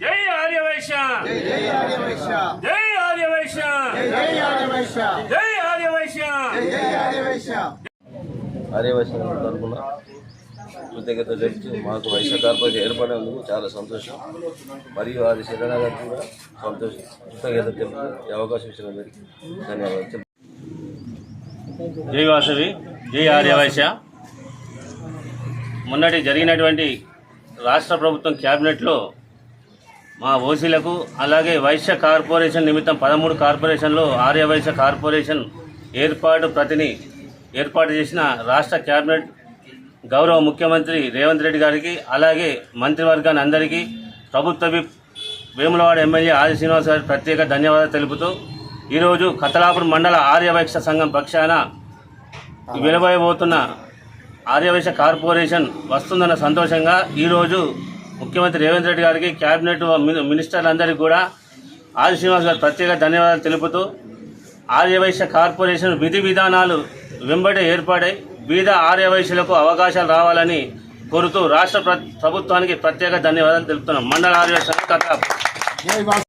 జై ఆర్యవైశ్య. జై ఆర్యవైశ్య. జై ఆర్యవైశ్య. జై ఆర్యవైశ్య. జై ఆర్యవైశ్య. జై ఆర్యవైశ్య. ఆర్యవైశ్య తరఫున కృతజ్ఞత తెలుపుతూ మాకు వైశ్య కార్పొరేషన్ ఏర్పడినందుకు చాలా సంతోషం. మరియు అది శరణ కూడా సంతోషం కృతజ్ఞత తెలుపుతూ ఈ అవకాశం ఇచ్చినందరికీ ధన్యవాదాలు. జై వాసవి. జై ఆర్యవైశ్య. మొన్నటి జరిగినటువంటి రాష్ట్ర ప్రభుత్వం క్యాబినెట్లో మా ఓసీలకు అలాగే వైశ్య కార్పొరేషన్ నిమిత్తం పదమూడు కార్పొరేషన్లో ఆర్యవైశ్య కార్పొరేషన్ ఏర్పాటు ప్రతిని ఏర్పాటు చేసిన రాష్ట్ర క్యాబినెట్ గౌరవ ముఖ్యమంత్రి రేవంత్ రెడ్డి గారికి అలాగే మంత్రివర్గాన్ని అందరికీ ప్రభుత్వ వేములవాడ ఎమ్మెల్యే ఆది శ్రీనివాస్ గారికి ప్రత్యేక ధన్యవాదాలు తెలుపుతూ ఈరోజు కతలాపురం మండల ఆర్యవైశ్య సంఘం పక్షాన వెలువైపోతున్న ఆర్యవైశ్య కార్పొరేషన్ వస్తుందన్న సంతోషంగా ఈరోజు ముఖ్యమంత్రి రేవంత్ రెడ్డి గారికి క్యాబినెట్ మినిస్టర్లందరికీ కూడా ఆది శ్రీనివాస్ గారు ప్రత్యేక ధన్యవాదాలు తెలుపుతూ ఆర్యవైశ్య కార్పొరేషన్ విధి విధానాలు వెంబడి ఏర్పడై బీద ఆర్యవైశ్యులకు అవకాశాలు రావాలని కోరుతూ రాష్ట్ర ప్రభుత్వానికి ప్రత్యేక ధన్యవాదాలు తెలుపుతున్నాం. మండల ఆర్యవైశ్య